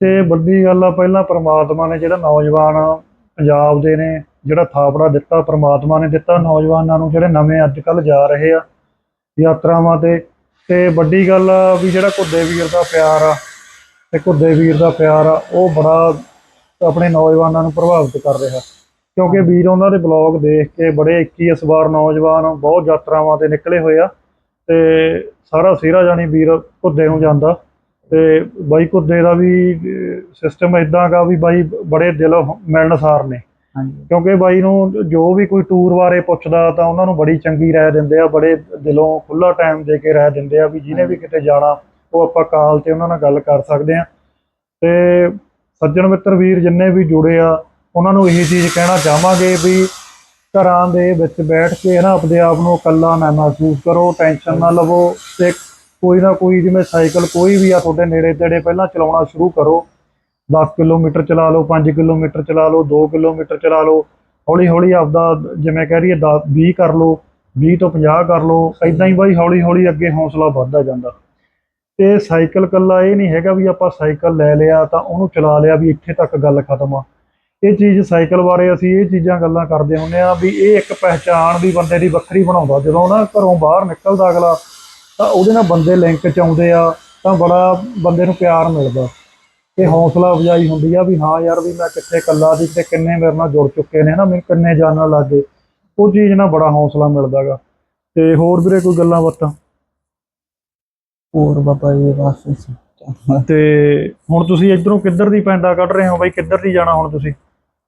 ਤੇ ਵੱਡੀ ਗੱਲ ਆ, ਪਹਿਲਾਂ ਪ੍ਰਮਾਤਮਾ ਨੇ ਜਿਹੜਾ ਨੌਜਵਾਨ ਪੰਜਾਬ ਦੇ ਨੇ, ਜਿਹੜਾ ਥਾਪੜਾ ਦਿੱਤਾ, ਪ੍ਰਮਾਤਮਾ ਨੇ ਦਿੱਤਾ, ਨੌਜਵਾਨਾਂ ਨੂੰ ਜਿਹੜੇ ਨਵੇਂ ਅੱਜ ਕੱਲ ਜਾ ਰਹੇ ਆ ਯਾਤਰਾਵਾਂ ਤੇ। ਤੇ ਵੱਡੀ ਗੱਲ ਆ ਵੀ ਜਿਹੜਾ ਘੁੱਦੇ ਵੀਰ ਦਾ ਪਿਆਰ ਆ, ਤੇ ਘੁੱਦੇ ਵੀਰ ਦਾ ਪਿਆਰ ਆ, ਉਹ ਬੜਾ ਆਪਣੇ ਨੌਜਵਾਨਾਂ ਨੂੰ ਪ੍ਰਭਾਵਿਤ ਕਰ ਰਿਹਾ। ਕਿਉਂਕਿ ਵੀਰ ਉਹਨਾਂ ਦੇ ਬਲੌਗ ਦੇਖ ਕੇ ਬੜੇ 21 ਇਸ ਵਾਰ ਨੌਜਵਾਨ ਬਹੁਤ ਯਾਤਰਾਵਾਂ ਤੇ ਨਿਕਲੇ ਹੋਏ ਆ, ਤੇ ਸਾਰਾ ਸਿਹਰਾ ਜਾਣੀ ਵੀਰ ਘੁੱਦੇ ਨੂੰ ਜਾਂਦਾ। ਤੇ ਬਾਈ ਘੁੱਦੇ ਦਾ ਵੀ ਸਿਸਟਮ ਇਦਾਂ ਗਾ ਵੀ ਬਾਈ ਬੜੇ ਦਿਲੋਂ ਮਿਲਣਸਾਰ ਨੇ। ਹਾਂਜੀ। ਕਿਉਂਕਿ ਬਾਈ ਨੂੰ ਜੋ ਵੀ ਕੋਈ ਟੂਰ ਬਾਰੇ ਪੁੱਛਦਾ ਤਾਂ ਉਹਨਾਂ ਨੂੰ ਬੜੀ ਚੰਗੀ ਰਾਏ ਦਿੰਦੇ ਆ ਬੜੇ ਦਿਲੋਂ ਖੁੱਲਾ ਟਾਈਮ ਦੇ ਕੇ ਰਾਏ ਦਿੰਦੇ ਆ ਵੀ ਜਿਹਨੇ ਵੀ ਕਿਤੇ ਜਾਣਾ ਉਹ ਆਪਾਂ ਕਾਲ ਤੇ ਉਹਨਾਂ ਨਾਲ ਗੱਲ ਕਰ ਸਕਦੇ ਆ। ਤੇ ਸੱਜਣ ਮਿੱਤਰ ਵੀਰ ਜਿੰਨੇ ਵੀ ਜੁੜੇ ਆ ਉਹਨਾਂ ਨੂੰ ਇਹੀ ਚੀਜ਼ ਕਹਿਣਾ ਚਾਹਾਂਗੇ ਵੀ ਘਰਾਂ ਦੇ ਵਿੱਚ ਬੈਠ ਕੇ ਨਾ ਆਪਣੇ ਆਪ ਨੂੰ ਇਕੱਲਾ ਨਾ ਮਹਿਸੂਸ ਕਰੋ ਟੈਨਸ਼ਨ ਨਾ ਲਵੋ ਤੇ ਕੋਈ ਨਾ ਕੋਈ ਜਿਵੇਂ ਸਾਈਕਲ ਕੋਈ ਵੀ ਆ ਤੁਹਾਡੇ ਨੇੜੇ ਤੇੜੇ ਪਹਿਲਾਂ ਚਲਾਉਣਾ ਸ਼ੁਰੂ ਕਰੋ। 10 ਕਿਲੋਮੀਟਰ ਚਲਾ ਲਓ 5 ਕਿਲੋਮੀਟਰ ਚਲਾ ਲਓ 2 ਕਿਲੋਮੀਟਰ ਚਲਾ ਲਓ। ਹੌਲੀ ਹੌਲੀ ਆਪਦਾ ਜਿਵੇਂ ਕਹਿ ਰਹੀਏ 10 20 ਕਰ ਲਓ 20 ਤੋਂ 50 ਕਰ ਲਓ। ਐਦਾਂ ਹੀ ਬਾਈ ਹੌਲੀ ਹੌਲੀ ਅੱਗੇ ਹੌਸਲਾ ਵੱਧਦਾ ਜਾਂਦਾ। ਤੇ ਸਾਈਕਲ ਕੱਲਾ ਇਹ ਨਹੀਂ ਹੈਗਾ ਵੀ ਆਪਾਂ ਸਾਈਕਲ ਲੈ ਲਿਆ ਤਾਂ ਉਹਨੂੰ ਚਲਾ ਲਿਆ ਵੀ ਇੱਥੇ ਤੱਕ ਗੱਲ ਖਤਮ ਆ। ਇਹ ਚੀਜ਼ ਸਾਈਕਲ ਬਾਰੇ ਅਸੀਂ ਇਹ ਚੀਜ਼ਾਂ ਗੱਲਾਂ ਕਰਦੇ ਹੁੰਦੇ ਆ ਵੀ ਇਹ ਇੱਕ ਪਹਿਚਾਣ ਵੀ ਬੰਦੇ ਦੀ ਵੱਖਰੀ ਬਣਾਉਂਦਾ। ਜਦੋਂ ਨਾ ਘਰੋਂ ਬਾਹਰ ਨਿਕਲਦਾ ਅਗਲਾ ਤਾਂ ਉਹਦੇ ਨਾਲ ਬੰਦੇ ਲਿੰਕ ਚ ਆਉਂਦੇ ਆ ਤਾਂ ਬੜਾ ਬੰਦੇ ਨੂੰ ਪਿਆਰ ਮਿਲਦਾ। ਤੇ ਹੌਸਲਾ ਅਫਜ਼ਾਈ ਹੁੰਦੀ ਆ ਵੀ ਹਾਂ ਯਾਰ ਵੀ ਮੈਂ ਕਿੱਥੇ ਇਕੱਲਾ ਸੀ ਤੇ ਕਿੰਨੇ ਮੇਰੇ ਨਾਲ ਜੁੜ ਚੁੱਕੇ ਨੇ ਨਾ ਮੈਨੂੰ ਕਿੰਨੇ ਜਾਣਨ ਲੱਗੇ। ਉਹ ਚੀਜ਼ ਨਾਲ ਬੜਾ ਹੌਸਲਾ ਮਿਲਦਾਗਾ। ਤੇ ਹੋਰ ਵੀਰੇ ਕੋਈ ਗੱਲਾਂ ਬਾਤਾਂ? ਹੋਰ ਬਾਬਾ ਜੀ ਬਸ। ਤੇ ਹੁਣ ਤੁਸੀਂ ਇਧਰੋਂ ਕਿੱਧਰ ਦੀ ਪੈਂਡਾ ਕੱਢ ਰਹੇ ਹੋ ਬਾਈ? ਕਿੱਧਰ ਦੀ ਜਾਣਾ ਹੁਣ ਤੁਸੀਂ?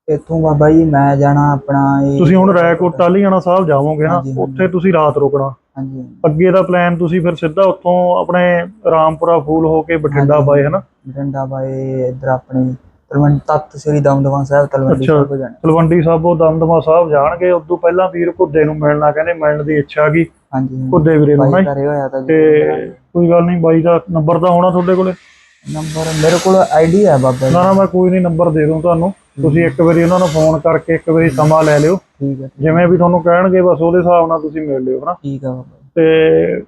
ਇੱਥੋਂ ਬਾਬਾ ਜੀ ਮੈਂ ਜਾਣਾ ਆਪਣਾ ਇਹ ਤੁਸੀਂ ਹੁਣ ਰਾਏਕੋਟ ਟਾਲੀਆਣਾ ਸਾਹਿਬ ਜਾਵੋਗੇ ਨਾ ਹਾਂਜੀ, ਹਾਂਜੀ। ਉੱਥੇ ਤੁਸੀਂ ਰਾਤ ਰੁਕਣਾ। ਹਾਂਜੀ। ਅੱਗੇ ਦਾ ਪਲਾਨ ਤੁਸੀਂ ਫਿਰ ਸਿੱਧਾ ਉੱਥੋਂ ਆਪਣੇ ਰਾਮਪੁਰਾ ਫੂਲ ਹੋ ਕੇ ਬਠਿੰਡਾ ਹਾਂਜੀ। ਬਾਏ ਹਨਾ? ਡੰਡਾ ਬਾਈ ਇੱਧਰ ਆਪਣੀ ਤਲਵੰਡੀ ਤਖਤ ਸ੍ਰੀ ਦਮਦਮਾ ਸਾਹਿਬ ਤਲਵੰਡੀ ਅੱਛਾ। ਸਾਹਿਬ ਜਾਣਾ। ਤਲਵੰਡੀ ਸਾਬੋ ਦਮਦਮਾ ਸਾਹਿਬ ਜਾਣਗੇ। ਉਦੋਂ ਪਹਿਲਾਂ ਵੀਰ ਘੁੱਦੇ ਨੂੰ ਮਿਲਣਾ ਕਹਿੰਦੇ ਮਿਲਣ ਦੀ ਇੱਛਾ ਹੈਗੀ। ਹਾਂਜੀ ਘੁੱਦੇ ਵੀਰੇ ਨੂੰ ਨਾ ਬਾਈ। ਕਰੇ ਹੋਇਆ ਤਾਂ ਜੀ ਤੇ ਕੋਈ ਗੱਲ ਨਹੀਂ ਬਾਈ ਦਾ ਨੰਬਰ ਤਾਂ ਹੋਣਾ ਤੁਹਾਡੇ ਕੋਲੇ? ਨੰਬਰ ਮੇਰੇ ਕੋਲ ਆਈਡੀ ਹੈ ਬਾਬਾ ਜੀ। ਨਾ ਨਾ ਮੈਂ ਕੋਈ ਨਹੀਂ ਨੰਬਰ ਦੇ ਦੂੰ ਤੁਹਾਨੂੰ। ਤੁਸੀਂ ਇੱਕ ਵਾਰੀ ਉਹਨਾਂ ਨੂੰ ਫੋਨ ਕਰਕੇ ਇੱਕ ਵਾਰੀ ਸਮਾਂ ਲੈ ਲਿਓ। ਠੀਕ ਹੈ। ਜਿਵੇਂ ਵੀ ਤੁਹਾਨੂੰ ਕਹਿਣਗੇ ਬਸ ਉਹਦੇ ਹਿਸਾਬ ਨਾਲ ਤੁਸੀਂ ਮਿਲ ਲਿਓ ਹਨਾ? ਠੀਕ ਹੈ ਬਾਬਾ। ਤੇ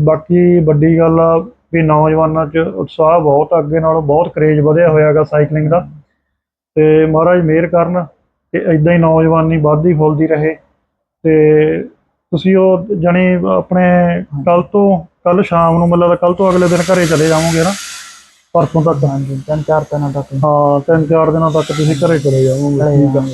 ਬਾਕੀ ਵੱਡੀ ਗੱਲ ਆ ਵੀ ਨੌਜਵਾਨਾਂ 'ਚ ਉਤਸ਼ਾਹ ਬਹੁਤ ਆ, ਅੱਗੇ ਨਾਲੋਂ ਬਹੁਤ ਕਰੇਜ ਵਧਿਆ ਹੋਇਆਗਾ ਸਾਈਕਲਿੰਗ ਦਾ। ਤੇ ਮਹਾਰਾਜ ਮਿਹਰ ਕਰਨ ਕਿ ਇਦਾਂ ਹੀ ਨੌਜਵਾਨੀ ਵੱਧਦੀ ਫੁੱਲਦੀ ਰਹੇ। ਤੇ ਤੁਸੀਂ ਉਹ ਜਣੀ ਆਪਣੇ ਕੱਲ ਤੋਂ ਕੱਲ ਸ਼ਾਮ ਨੂੰ ਮਤਲਬ ਕੱਲ ਤੋਂ ਅਗਲੇ ਦਿਨ ਘਰੇ ਚਲੇ ਜਾਵੋਗੇ ਨਾ। ਪਰਸੋਂ ਤੱਕ ਹਾਂਜੀ ਤਿੰਨ ਚਾਰ ਦਿਨਾਂ ਤੱਕ। ਹਾਂ ਤਿੰਨ ਚਾਰ ਦਿਨਾਂ ਤੱਕ ਤੁਸੀਂ ਘਰੇ ਚਲੇ ਜਾਵੋਗੇ ਠੀਕ ਆ।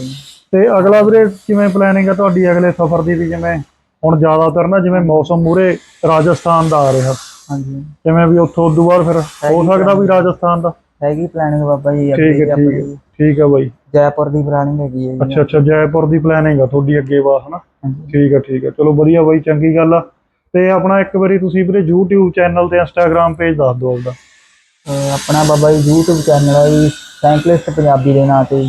ਤੇ ਅਗਲਾ ਵੀਰੇ ਕਿਵੇਂ ਪਲੈਨਿੰਗ ਹੈ ਤੁਹਾਡੀ ਅਗਲੇ ਸਫ਼ਰ ਦੀ ਵੀ? ਜਿਵੇਂ ਹੁਣ ਜ਼ਿਆਦਾਤਰ ਨਾ ਜਿਵੇਂ ਮੌਸਮ ਮੂਰੇ ਰਾਜਸਥਾਨ ਦਾ ਆ ਰਿਹਾ। ਹਾਂਜੀ। ਜਿਵੇਂ ਵੀ ਉੱਥੋਂ ਉਦੋਂ ਬਾਅਦ ਫਿਰ ਹੋ ਸਕਦਾ ਵੀ ਰਾਜਸਥਾਨ ਦਾ? ਹੈਗੀ ਪਲੈਨਿੰਗ ਬਾਬਾ ਜੀ ਠੀਕ ਹੈ, ਠੀਕ ਹੈ। ਠੀਕ ਹੈ ਬਾਈ। ਜੈਪੁਰ ਦੀ ਪਲੈਨਿੰਗ ਹੈਗੀ ਹੈ ਅੱਛਾ ਅੱਛਾ ਜੈਪੁਰ ਦੀ ਪਲੈਨਿੰਗ ਆ ਤੁਹਾਡੀ ਅੱਗੇ ਵਾ ਹਨਾ। ਠੀਕ ਹੈ ਠੀਕ ਹੈ। ਚਲੋ ਵਧੀਆ ਬਾਈ ਚੰਗੀ ਗੱਲ ਆ। ਤੇ ਆਪਣਾ ਇੱਕ ਵਾਰੀ ਤੁਸੀਂ ਵੀਰੇ YouTube ਚੈਨਲ ਤੇ Instagram ਪੇਜ ਦੱਸ ਦਿਓ ਆਪਦਾ। ਆਪਣਾ ਬਾਬਾ ਜੀ YouTube ਚੈਨਲ ਹੈ ਜੀ ਸਾਈਕਲਿਸਟ ਪੰਜਾਬੀ ਦੇ ਨਾਂ ਤੇ।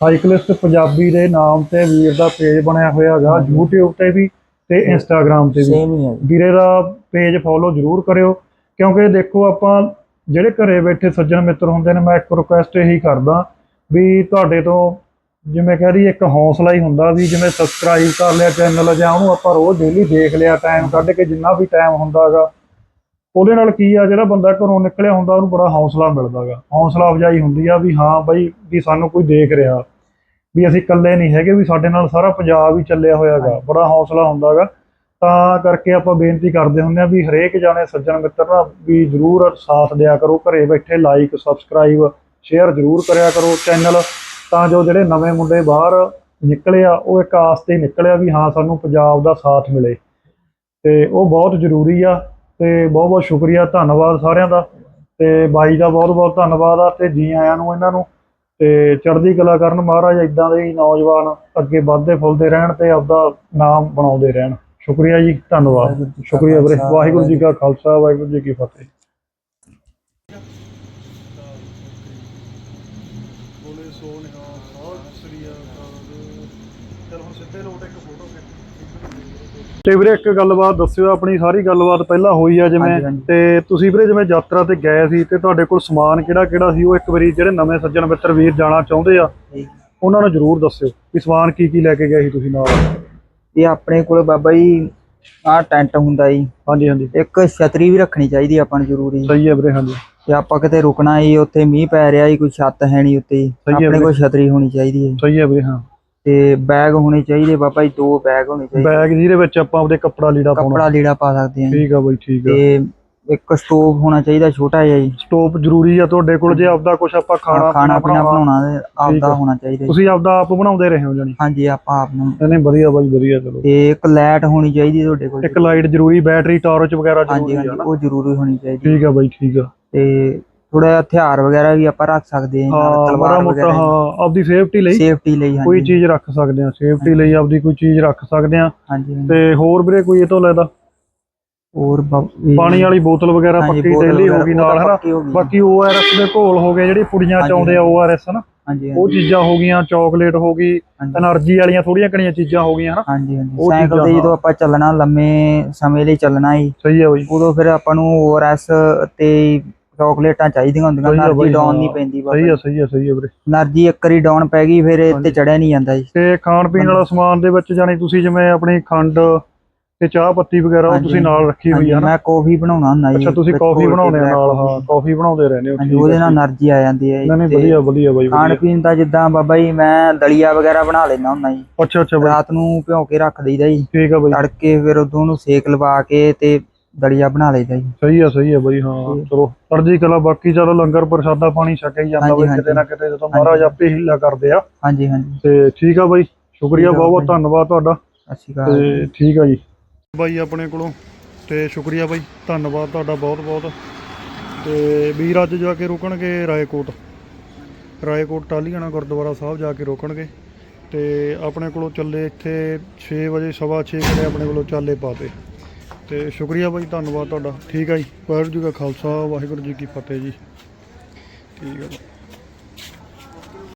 ਸਾਈਕਲਿਸਟ ਪੰਜਾਬੀ ਦੇ ਨਾਮ ਤੇ ਵੀਰ ਦਾ ਪੇਜ ਬਣਿਆ ਹੋਇਆ ਹੈਗਾ YouTube ਤੇ ਵੀ ਤੇ Instagram ਤੇ ਵੀ ਸੇਮ ਹੀ ਹੈ ਜੀ। ਵੀਰੇ ਦਾ ਪੇਜ ਫੋਲੋ ਜ਼ਰੂਰ ਕਰਿਓ ਕਿਉਂਕਿ ਦੇਖੋ ਆਪਾਂ ਜਿਹੜੇ ਘਰੇ ਬੈਠੇ ਸੱਜਣ ਮਿੱਤਰ ਹੁੰਦੇ ਨੇ ਮੈਂ ਇੱਕ ਰਿਕੁਐਸਟ ਇਹੀ ਕਰਦਾ ਵੀ ਤੁਹਾਡੇ ਤੋਂ ਜਿਵੇਂ ਕਹਿ ਰਹੀ ਇੱਕ ਹੌਸਲਾ ਹੀ ਹੁੰਦਾ ਵੀ ਜਿਵੇਂ ਸਬਸਕ੍ਰਾਈਬ ਕਰ ਲਿਆ ਚੈਨਲ ਜਾਂ ਉਹਨੂੰ ਆਪਾਂ ਰੋਜ਼ ਡੇਲੀ ਦੇਖ ਲਿਆ ਟਾਈਮ ਕੱਢ ਕੇ ਜਿੰਨਾ ਵੀ ਟਾਈਮ ਹੁੰਦਾਗਾ ਉਹਦੇ ਨਾਲ ਕੀ ਆ ਜਿਹੜਾ ਬੰਦਾ ਘਰੋਂ ਨਿਕਲਿਆ ਹੁੰਦਾ ਉਹਨੂੰ ਬੜਾ ਹੌਸਲਾ ਮਿਲਦਾਗਾ। ਹੌਸਲਾ ਅਫਜਾਈ ਹੁੰਦੀ ਆ ਵੀ ਹਾਂ ਬਾਈ ਵੀ ਸਾਨੂੰ ਕੋਈ ਦੇਖ ਰਿਹਾ। ਵੀ ਅਸੀਂ ਇਕੱਲੇ ਨਹੀਂ ਹੈਗੇ ਵੀ ਸਾਡੇ ਨਾਲ ਸਾਰਾ ਪੰਜਾਬ ਹੀ ਚੱਲਿਆ ਹੋਇਆਗਾ। ਬੜਾ ਹੌਸਲਾ ਹੁੰਦਾਗਾ। ਤਾਂ ਕਰਕੇ ਆਪਾਂ ਬੇਨਤੀ ਕਰਦੇ ਹੁੰਦੇ ਆ ਵੀ ਹਰੇਕ ਜਾਣੇ ਸੱਜਣ ਮਿੱਤਰ ਨਾ ਵੀ ਜਰੂਰ ਸਾਥ ਦਿਆ ਕਰੋ। ਘਰੇ ਬੈਠੇ ਲਾਈਕ ਸਬਸਕ੍ਰਾਈਬ ਸ਼ੇਅਰ ਜਰੂਰ ਕਰਿਆ ਕਰੋ ਚੈਨਲ ਤਾਂ ਜੋ ਜਿਹੜੇ ਨਵੇਂ ਮੁੰਡੇ ਬਾਹਰ ਨਿਕਲੇ ਆ ਉਹ ਇੱਕ ਆਸ ਤੇ ਨਿਕਲਿਆ ਵੀ ਹਾਂ ਸਾਨੂੰ ਪੰਜਾਬ ਦਾ ਸਾਥ ਮਿਲੇ। ਤੇ ਉਹ ਬਹੁਤ ਜ਼ਰੂਰੀ ਆ। ਤੇ ਬਹੁਤ ਬਹੁਤ ਸ਼ੁਕਰੀਆ ਧੰਨਵਾਦ ਸਾਰਿਆਂ ਦਾ। ਤੇ ਬਾਈ ਦਾ ਬਹੁਤ ਬਹੁਤ ਧੰਨਵਾਦ ਆ ਤੇ ਜੀ ਆਇਆਂ ਨੂੰ ਇਹਨਾਂ ਨੂੰ। ਤੇ ਚੜ੍ਹਦੀ ਕਲਾ ਕਰਨ ਮਹਾਰਾਜ ਇਦਾਂ ਦੇ ਹੀ ਨੌਜਵਾਨ ਅੱਗੇ ਵੱਧਦੇ ਫੁੱਲਦੇ ਰਹਿਣ ਤੇ ਆਪਦਾ ਨਾਮ ਬਣਾਉਂਦੇ ਰਹਿਣ। ਸ਼ੁਕਰੀਆ ਜੀ ਧੰਨਵਾਦ। ਸ਼ੁਕਰੀਆ ਵੀਰੇ। ਵਾਹਿਗੁਰੂ ਜੀ ਕਾ ਖਾਲਸਾ ਵਾਹਿਗੁਰੂ ਜੀ ਕੀ ਫਤਿਹ ਬੋਲੇ ਸੋ ਨਿਹਾਲ ਸਤਿ ਸ੍ਰੀ ਅਕਾਲ ਚਲ ਹੁਣ ਸਿੱਧੇ ਲੋਟ ਇੱਕ ਫੋਟੋ ਤੇ ਵੀਰੇ ਇੱਕ ਗੱਲਬਾਤ ਦੱਸਿਓ ਆਪਣੀ ਸਾਰੀ ਗੱਲਬਾਤ ਪਹਿਲਾਂ ਹੋਈ ਆ ਜਿਵੇਂ। ਤੇ ਤੁਸੀਂ ਵੀਰੇ ਜਿਵੇਂ ਯਾਤਰਾ ਤੇ ਗਏ ਸੀ ਤੇ ਤੁਹਾਡੇ ਕੋਲ ਸਮਾਨ ਕਿਹੜਾ ਕਿਹੜਾ ਸੀ? ਉਹ ਇੱਕ ਵਾਰੀ ਜਿਹੜੇ ਨਵੇਂ ਸੱਜਣ ਮਿੱਤਰ ਵੀਰ ਜਾਣਾ ਚਾਹੁੰਦੇ ਆ ਉਹਨਾਂ ਨੂੰ ਜਰੂਰ ਦੱਸਿਓ ਵੀ ਸਮਾਨ ਕੀ ਕੀ ਲੈ ਕੇ ਗਏ ਸੀ ਤੁਸੀਂ ਨਾਲ। ਇਹ ਆਪਣੇ ਕੋਲ ਬਾਬਾ ਜੀ ਆਹ ਟੈਂਟ ਹੁੰਦਾ ਜੀ। ਹਾਂਜੀ ਹਾਂਜੀ। ਇੱਕ ਛਤਰੀ ਵੀ ਰੱਖਣੀ ਚਾਹੀਦੀ ਆਪਾਂ ਨੂੰ ਜ਼ਰੂਰੀ। ਸਹੀ ਹੈ ਵੀਰੇ ਹਾਂਜੀ। ਤੇ ਆਪਾਂ ਕਿਤੇ ਰੁਕਣਾ ਜੀ ਉੱਥੇ ਮੀਂਹ ਪੈ ਰਿਹਾ ਜੀ ਕੋਈ ਛੱਤ ਹੈ ਨਹੀਂ ਉੱਤੇ। ਹੈ ਆਪਣੇ ਕੋਲ। ਛਤਰੀ ਹੋਣੀ ਚਾਹੀਦੀ ਹੈ ਸਹੀ ਹੈ ਵੀਰੇ ਹਾਂ। ਤੇ ਬੈਗ ਹੋਣੇ ਚਾਹੀਦੇ ਬਾਬਾ ਜੀ ਦੋ ਬੈਗ ਹੋਣੇ ਚਾਹੀਦੇ। ਬੈਗ ਜਿਹਦੇ ਵਿੱਚ ਆਪਾਂ ਆਪਦੇ ਕੱਪੜਾ ਲੀੜਾ ਪਾਉਣਾ। ਕੱਪੜਾ ਲੀੜਾ ਪਾ ਸਕਦੇ ਹਾਂ ਜੀ। ਠੀਕ ਆ ਬਈ ਠੀਕ ਆ। ਤੇ ਇੱਕ ਸਟੋਵ ਹੋਣਾ ਚਾਹੀਦਾ ਛੋਟਾ ਜਿਹਾ ਜੀ। ਸਟੋਪ ਜ਼ਰੂਰੀ ਆ ਤੁਹਾਡੇ ਕੋਲ ਜੇ ਆਪਦਾ ਕੁਝ ਆਪਾਂ ਖਾਣਾ ਖਾਣਾ ਪੀਣਾ ਬਣਾਉਣਾ ਤੇ ਠੀਕ ਆ। ਆਪਦਾ ਹੋਣਾ ਚਾਹੀਦਾ ਜੀ। ਤੁਸੀਂ ਆਪਦਾ ਆਪ ਬਣਾਉਂਦੇ ਰਹੇ ਹੋ ਜਾਨੀ ਹਾਂਜੀ ਆਪਾਂ ਆਪ ਨੂੰ। ਨਹੀਂ ਵਧੀਆ ਬਾਈ ਵਧੀਆ ਚਲੋ। ਤੇ ਇੱਕ ਲਾਈਟ ਹੋਣੀ ਚਾਹੀਦੀ ਤੁਹਾਡੇ ਕੋਲ। ਇੱਕ ਲਾਈਟ ਜ਼ਰੂਰੀ ਬੈਟਰੀ ਟਾਰਚ ਵਗੈਰਾ ਹਾਂਜੀ ਜ਼ਰੂਰੀ ਆ ਹਾਂਜੀ ਨਾ। ਉਹ ਜ਼ਰੂਰੀ ਹੋਣੀ ਚਾਹੀਦੀ। ਠੀਕ ਆ ਬਾਈ ਠੀਕ ਆ। ਤੇ ਥੋੜਾ ਜਿਹਾ ਹਥਿਆਰ ਵਗੈਰਾ ਵੀ ਆਪਾਂ ਰੱਖ ਸਕਦੇ ਹਾਂ ਤਲਵਾਰ ਮੋਟਾ ਹਾਂ ਆਪਦੀ ਸੇਫਟੀ ਲਈ ਸੇਫਟੀ ਲਈ ਕੋਈ ਚੀਜ਼ ਰੱਖ ਸਕਦੇ ਆ ਸੇਫਟੀ ਲਈ ਆਪਦੀ ਕੋਈ ਚੀਜ਼ ਰੱਖ ਸਕਦੇ ਆ ਹਾਂਜੀ ਹਾਂਜੀ। ਤੇ ਹੋਰ ਵੀਰੇ ਕੋਈ ਇਹ ਤੋਂ ਲੈਦਾ ਹੋਰ ਪਾਣੀ ਵਾਲੀ ਬੋਤਲ ਵਗੈਰਾ ਪੱਕੀ ਬੋਤਲ ਹੋ ਗਈ ਨਾਲ ਹਨਾ? ਪੱਕੀ ਹੋ ਗਈ। ਬਾਕੀ ਦੇ ਘੋਲ ਹੋ ਗਏ ਜਿਹੜੇ ਪੁੜੀਆਂ ਚ ਹਾਂਜੀ, ਆਉਂਦੇ ਆ ਹਨਾ? ਉਹ ਚੀਜ਼ਾਂ ਹੋ ਗਈਆਂ ਚਾਕਲੇਟ ਹੋ ਗਈ ਹਾਂਜੀ। એનર્ਜੀ ਵਾਲੀਆਂ ਥੋੜੀਆਂ ਕਣੀਆਂ ਚੀਜ਼ਾਂ ਹੋ ਗਈਆਂ ਹਨਾ? ਹਾਂਜੀ ਹਾਂਜੀ। ਸਾਈਕਲ ਤੇ ਜਦੋਂ ਆਪਾਂ ਚੱਲਣਾ ਲੰਮੇ ਸਮੇਂ ਲਈ ਚੱਲਣਾ ਹੀ ਸਹੀ ਆ ਬਈ। ਉਦੋਂ ਫਿਰ ਆਪਾਂ ਨੂੰ ਓਆਰਐਸ ਤੇ ਚਾਕਲੇਟਾਂ ਚਾਹੀਦੀਆਂ ਹੁੰਦੀਆਂ ਸਹੀ ਆ ਬਾਈ, ਨਹੀਂ ਹਾਂ। ਪੈਂਦੀ ਸਹੀ ਆ ਸਹੀ ਆ ਸਹੀ ਆ ਵੀਰੇ। ਐਨਰਜੀ ਇੱਕ ਵਾਰੀ ਡਾਊਨ ਪੈ ਗਈ ਫਿਰ ਇਹ ਤੇ ਚੜਿਆ ਨਹੀਂ ਜਾਂਦਾ ਜੀ। ਤੇ ਖਾਣ ਪੀਣ ਵਾਲਾ ਸਮਾਨ ਦੇ ਵਿੱਚ ਜਾਨੀ ਤੁਸੀਂ ਜਿਵੇਂ ਆਪਣੀ ਖੰਡ ਤੇ ਚਾਹ ਪੱਤੀ ਵਗੈਰਾ ਉਹ ਤੁਸੀਂ ਨਾਲ ਰੱਖੀ ਹੋਈ ਆ ਨਾ। ਮੈਂ ਕੌਫੀ ਬਣਾਉਣਾ ਹੁੰਦਾ ਜੀ ਅੱਛਾ ਤੁਸੀਂ ਕਾਫੀ ਬਣਾਉਂਦੇ ਆ ਨਾਲ ਹਾਂ ਕਾਫੀ। ਬਣਾਉਂਦੇ ਰਹਿੰਦੇ ਹੋ ਹਾਂਜੀ ਠੀਕ ਉਹਦੇ ਨਾਲ ਠੀਕ। ਆ ਜਾਂਦੀ ਹੈ ਜੀ, ਨਹੀਂ ਨਹੀਂ ਵਧੀਆ ਵਧੀਆ ਬਾਈ ਖਾਣ ਪੀਣ ਦਾ ਜਿੱਦਾਂ ਬਾਬਾ ਜੀ ਮੈਂ ਦਲੀਆ ਵਗੈਰਾ ਬਣਾ ਲੈਣਾ ਹੁੰਦਾ ਜੀ। ਅੱਛਾ ਅੱਛਾ ਬਾਈ। ਰਾਤ ਨੂੰ ਭਿਉਂ ਕੇ ਰੱਖ ਦਈਦਾ ਜੀ। ਠੀਕ ਆ ਬਾਈ। ਤੜਕੇ ਫਿਰ ਉਦੋਂ ਸੇਕ ਲਵਾ ਕੇ ਤੇ ਦਲੀਆ ਬਣਾ ਲਈਦਾ ਜੀ। ਸਹੀ ਆ ਸਹੀ ਆ ਬਾਈ ਹਾਂ। ਚਲੋ ਸਰਜੀ ਕਲਾ ਬਾਕੀ ਚਲੋ ਲੰਗਰ ਪ੍ਰਸ਼ਾਦਾ ਪਾਣੀ ਛਕਿਆ ਹੀ ਜਾਂਦਾ ਬਾਈ ਕਿਤੇ। ਨਾ ਕਿਤੇ ਜਦੋਂ ਮਹਾਰਾਜ ਆਪੇ ਹੀਲਾ ਕਰਦੇ ਆ। ਹਾਂਜੀ ਹਾਂਜੀ। ਤੇ ਠੀਕ ਆ ਬਾਈ ਸ਼ੁਕਰੀਆ ਬਹੁਤ ਬਹੁਤ। ਧੰਨਵਾਦ ਤੁਹਾਡਾ। ਜੀ। ਤੇ ਠੀਕ ਆ ਜੀ। ਬਾਈ ਆਪਣੇ ਕੋਲੋਂ ਤੇ ਸ਼ੁਕਰੀਆ ਬਾਈ ਧੰਨਵਾਦ ਤੁਹਾਡਾ ਬਹੁਤ ਬਹੁਤ ਤੇ ਵੀਰ ਅੱਜ ਜਾ ਕੇ ਰੁਕਣਗੇ ਰਾਏਕੋਟ। ਰਾਏਕੋਟ ਟਾਲੀਆਣਾ ਗੁਰਦੁਆਰਾ ਸਾਹਿਬ ਜਾ ਕੇ ਰੁਕਣਗੇ। ਤੇ ਆਪਣੇ ਕੋਲੋਂ ਚੱਲੇ ਇੱਥੇ 6 ਵਜੇ ਸਵਾ 6 ਵਜੇ ਆਪਣੇ ਕੋਲੋਂ ਚਾਲੇ ਪਾਤੇ ਤੇ ਸ਼ੁਕਰੀਆ ਬਾਈ, ਧੰਨਵਾਦ ਤੁਹਾਡਾ। ਠੀਕ ਆ ਜੀ। ਵਾਹਿਗੁਰੂ ਜੀ ਕਾ ਖਾਲਸਾ, ਵਾਹਿਗੁਰੂ ਜੀ ਕੀ ਫਤਿਹ ਜੀ। ਠੀਕ ਆ